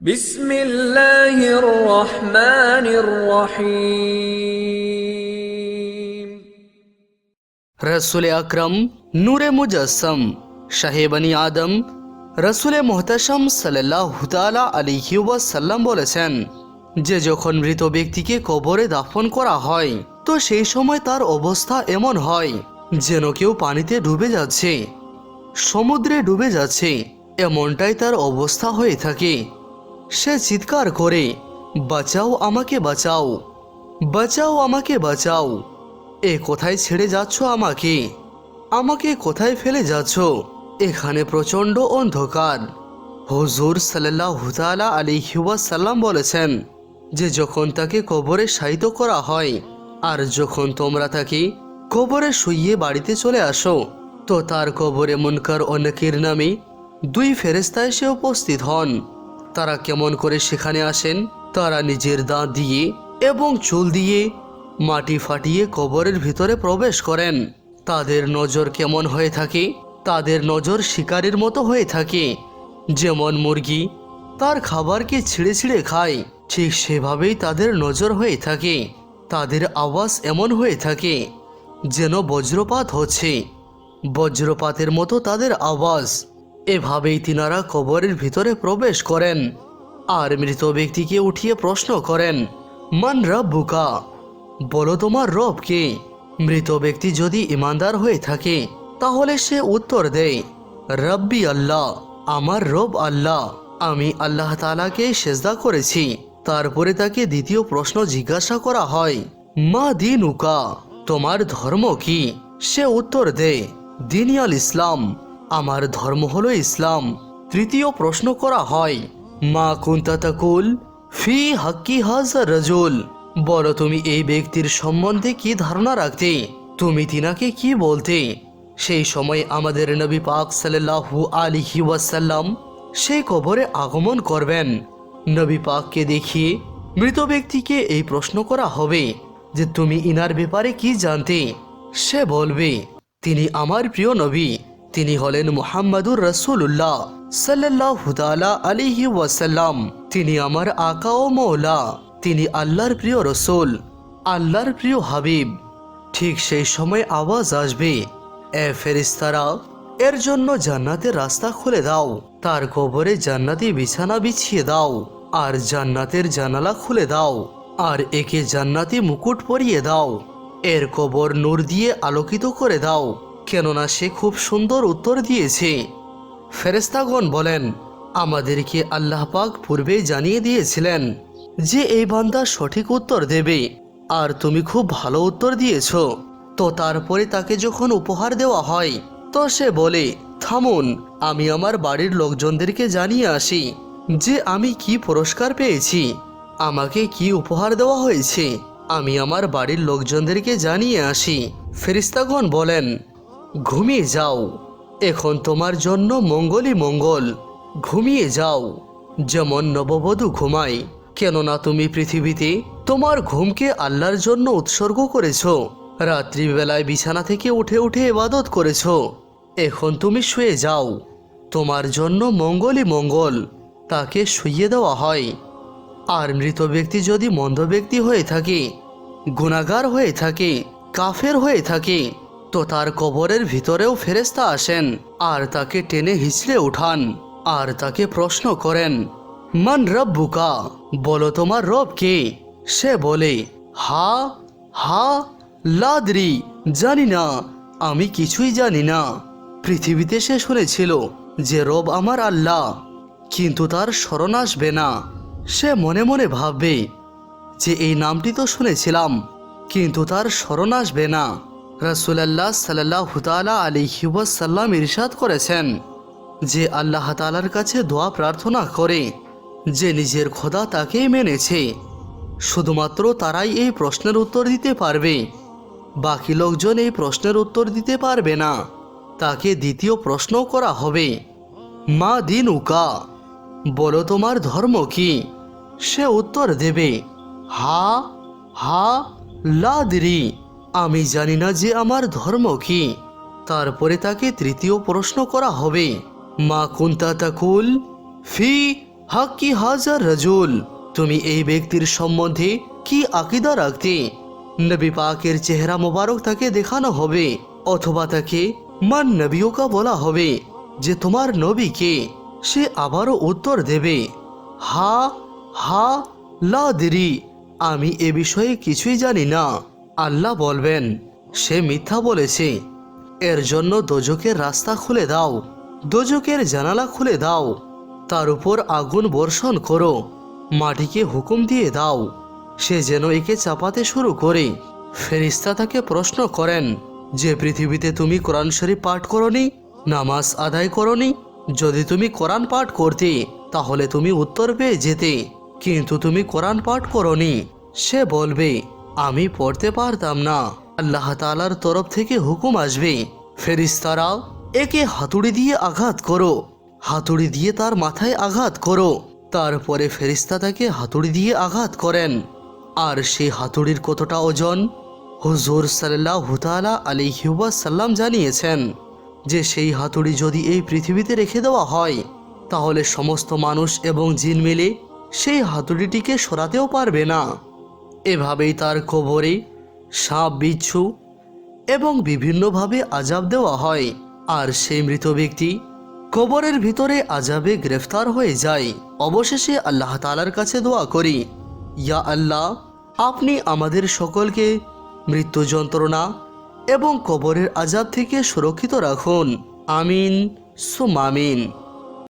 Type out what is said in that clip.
বিসমিল্লাহির রহমানির রহিম। রসুল আকরম নূরে মুজাসম শাহেবানি আদম, রসুলে মোহতাসম সাল্লাহ আলী আলিহি ওয়াসাল্লাম বলেছেন, যে যখন মৃত ব্যক্তিকে কবরে দাফন করা হয়, তো সেই সময় তার অবস্থা এমন হয়, যেন কেউ পানিতে ডুবে যাচ্ছে, সমুদ্রে ডুবে যাচ্ছে, এমনটাই তার অবস্থা হয়ে থাকে। সে চিৎকার করে, বাঁচাও আমাকে, বাঁচাও বাঁচাও আমাকে, বাঁচাও, এ কোথায় ছেড়ে যাচ্ছ আমাকে? আমাকে কোথায় ফেলে যাচ্ছ? এখানে প্রচণ্ড অন্ধকার। হুজুর সাল্লাহ আলী সাল্লাম বলেছেন যে যখন তাকে কবরে শায়িত করা হয়, আর যখন তোমরা তাকে কবরে শুইয়ে বাড়িতে চলে আসো, তো তার কবরে মুনকার অনেকের নামে দুই ফেরেস্তায় সে উপস্থিত হন। তারা কেমন করে সেখানে আসেন? তারা নিজের দাঁত দিয়ে এবং চুল দিয়ে মাটি ফাটিয়ে কবরের ভিতরে প্রবেশ করেন। তাদের নজর কেমন হয়ে থাকে? তাদের নজর শিকারের মতো হয়ে থাকে। যেমন মুরগি, তার খাবারকে ছিঁড়ে ছিঁড়ে খায়। ঠিক সেভাবেই তাদের নজর হয়ে থাকে। তাদের আওয়াজ এমন হয়ে থাকে যেন বজ্রপাত হচ্ছে। বজ্রপাতের মতো তাদের আওয়াজ। এভাবেই তিনারা কবরের ভিতরে প্রবেশ করেন আর মৃত ব্যক্তিকে উঠিয়ে প্রশ্ন করেন, মান রব বুকা বলো তোমার রব কে? মৃত ব্যক্তি যদি ইমানদার হয়ে থাকে, তাহলে সে উত্তর দেয়, রব্বি আল্লাহ, আমার রব আল্লাহ, আমি আল্লাহ তালাকে সেজদা করেছি। তারপরে তাকে দ্বিতীয় প্রশ্ন জিজ্ঞাসা করা হয়, মা দিন উকা তোমার ধর্ম কি? সে উত্তর দেয়, দিনিয়াল ইসলাম। আমার ধর্ম হলো ইসলাম। তৃতীয় প্রশ্ন করা হয়, মা কুন্তা তাকুল ফি হাক্কি হাজার রজুল? বলো, তুমি এই ব্যক্তির সম্বন্ধে কি ধারণা রাখতে? তুমি তিনাকে কি বলতে? সেই সময় আমাদের নবী পাক সাল্লাহু আলিহি ওয়াসাল্লাম সেই কবরে আগমন করবেন। নবী পাককে দেখিয়ে মৃত ব্যক্তিকে এই প্রশ্ন করা হবে, যে তুমি ইনার ব্যাপারে কি জানতে? সে বলবে, তিনি আমার প্রিয় নবী। তিনি হলেন মুহাম্মাদুর রসুল্লাহ সাল্লাহ আলিহি ওয়াসাল্লাম। তিনি আমার আকা ও মৌলা তিনি আল্লাহর প্রিয় রসুল, আল্লাহর প্রিয় হাবিব। ঠিক সেই সময় আওয়াজ আসবে। এ ফেরিস্তারা এর জন্য জান্নাতের রাস্তা খুলে দাও। তার কবরে জান্নাতি বিছানা বিছিয়ে দাও। আর জান্নাতের জানালা খুলে দাও। আর একে জান্নাতি মুকুট পরিয়ে দাও। এর কবর নূর দিয়ে আলোকিত করে দাও। কেননা সে খুব সুন্দর উত্তর দিয়েছে। ফেরেস্তাগণ বলেন, আমাদেরকে আল্লাহ পাক পূর্বেই জানিয়ে দিয়েছিলেন যে এই বান্দা সঠিক উত্তর দেবে, আর তুমি খুব ভালো উত্তর দিয়েছ। তো তারপরে তাকে যখন উপহার দেওয়া হয়, তো সে বলে, থামুন, আমি আমার বাড়ির লোকজনদেরকে জানিয়ে আসি যে আমি কি পুরস্কার পেয়েছি। আমাকে কি উপহার দেওয়া হয়েছে, আমি আমার বাড়ির লোকজনদেরকে জানিয়ে আসি। ফেরিস্তাগণ বলেন ঘুমিয়ে যাও। এখন তোমার জন্য মঙ্গলই মঙ্গল। ঘুমিয়ে যাও। যেমন নববধূ ঘুমায়, কেননা তুমি পৃথিবীতে তোমার ঘুমকে আল্লাহর জন্য উৎসর্গ করেছ। রাত্রিবেলায় বিছানা থেকে উঠে উঠে এবাদত করেছ। এখন তুমি শুয়ে যাও। তোমার জন্য মঙ্গলই মঙ্গল, তাকে শুইয়ে দেওয়া হয়। আর মৃত ব্যক্তি যদি মন্দ ব্যক্তি হয়ে থাকে, গুণাগার হয়ে থাকে, কাফের হয়ে থাকে তো তার কবরের ভিতরেও ফেরেস্তা আসেন আর তাকে টেনে হিচড়ে উঠান আর তাকে প্রশ্ন করেন, মান রব বুকা বলো তোমার রব কে? সে বলে, হা হা, লাদরি, জানি না, আমি কিছুই জানি না। পৃথিবীতে সে শুনেছিল যে রব আমার আল্লাহ, কিন্তু তার স্মরণ আসবে না। সে মনে মনে ভাববে যে এই নামটি তো শুনেছিলাম, কিন্তু তার স্মরণ আসবে না। রাসুলাল্লাহ সাল্লাহ তালা আলী সাল্লাম ইরশাদ করেছেন যে আল্লাহ তালার কাছে দোয়া প্রার্থনা করে, যে নিজের খোদা তাকেই মেনেছে। শুধুমাত্র তারাই এই প্রশ্নের উত্তর দিতে পারবে, বাকি লোকজন এই প্রশ্নের উত্তর দিতে পারবে না। তাকে দ্বিতীয় প্রশ্ন করা হবে, মা দিন উকা বলো তোমার ধর্ম কি? সে উত্তর দেবে, হা হা লাদরি আমি জানি না যে আমার ধর্ম কি। তারপরে তাকে তৃতীয় প্রশ্ন করা হবে, মা কুন্তা তাকুল ফি হাক্কি হাজার রাজুল, তুমি এই ব্যক্তির সম্বন্ধে কি আকিদা রাখতে? নবী পাকের চেহারা মোবারক তাকে দেখানো হবে, অথবা তাকে মান নবীকা বলা হবে, যে তোমার নবী কে? সে আবারও উত্তর দেবে, হা হা, লা দিরি, আমি এ বিষয়ে কিছুই জানি না। আল্লাহ বলবেন, সে মিথ্যা বলেছে। এর জন্য দোজকের রাস্তা খুলে দাও। দোজকের জানালা খুলে দাও। তার উপর আগুন বর্ষণ করো। মাটিকে হুকুম দিয়ে দাও। সে যেন একে চাপাতে শুরু করে। ফেরিস্তা তাকে প্রশ্ন করেন, যে পৃথিবীতে তুমি কোরআন শরীফ পাঠ করনি, নামাজ আদায় করনি, যদি তুমি কোরআন পাঠ করতে, তাহলে তুমি উত্তর পেয়ে যেতে। কিন্তু তুমি কোরআন পাঠ করনি। সে বলবে আমি পড়তে পারতাম না। আল্লাহ তালার তরফ থেকে হুকুম আসবে। ফেরিস্তারা একে হাতুড়ি দিয়ে আঘাত করো। হাতুড়ি দিয়ে তার মাথায় আঘাত করো। তারপরে ফেরিস্তা তাকে হাতুড়ি দিয়ে আঘাত করেন। আর সেই হাতুড়ির কতটা ওজন? হুজুর সাল্লাহ হুতালা আলিহিউবা সাল্লাম জানিয়েছেন যে, সেই হাতুড়ি যদি এই পৃথিবীতে রেখে দেওয়া হয়, তাহলে সমস্ত মানুষ এবং জিন মিলে সেই হাতুড়িটিকে সরাতেও পারবে না। এভাবেই তার কবরে সাপ, বিচ্ছু এবং বিভিন্নভাবে আজাব দেওয়া হয়। আর সেই মৃত ব্যক্তি কবরের ভিতরে আজাবে গ্রেফতার হয়ে যায়। অবশেষে আল্লাহ তালার কাছে দোয়া করি, ইয়া আল্লাহ, আপনি আমাদের সকলকে মৃত্যু যন্ত্রণা এবং কবরের আজাব থেকে সুরক্ষিত রাখুন। আমিন সুমামিন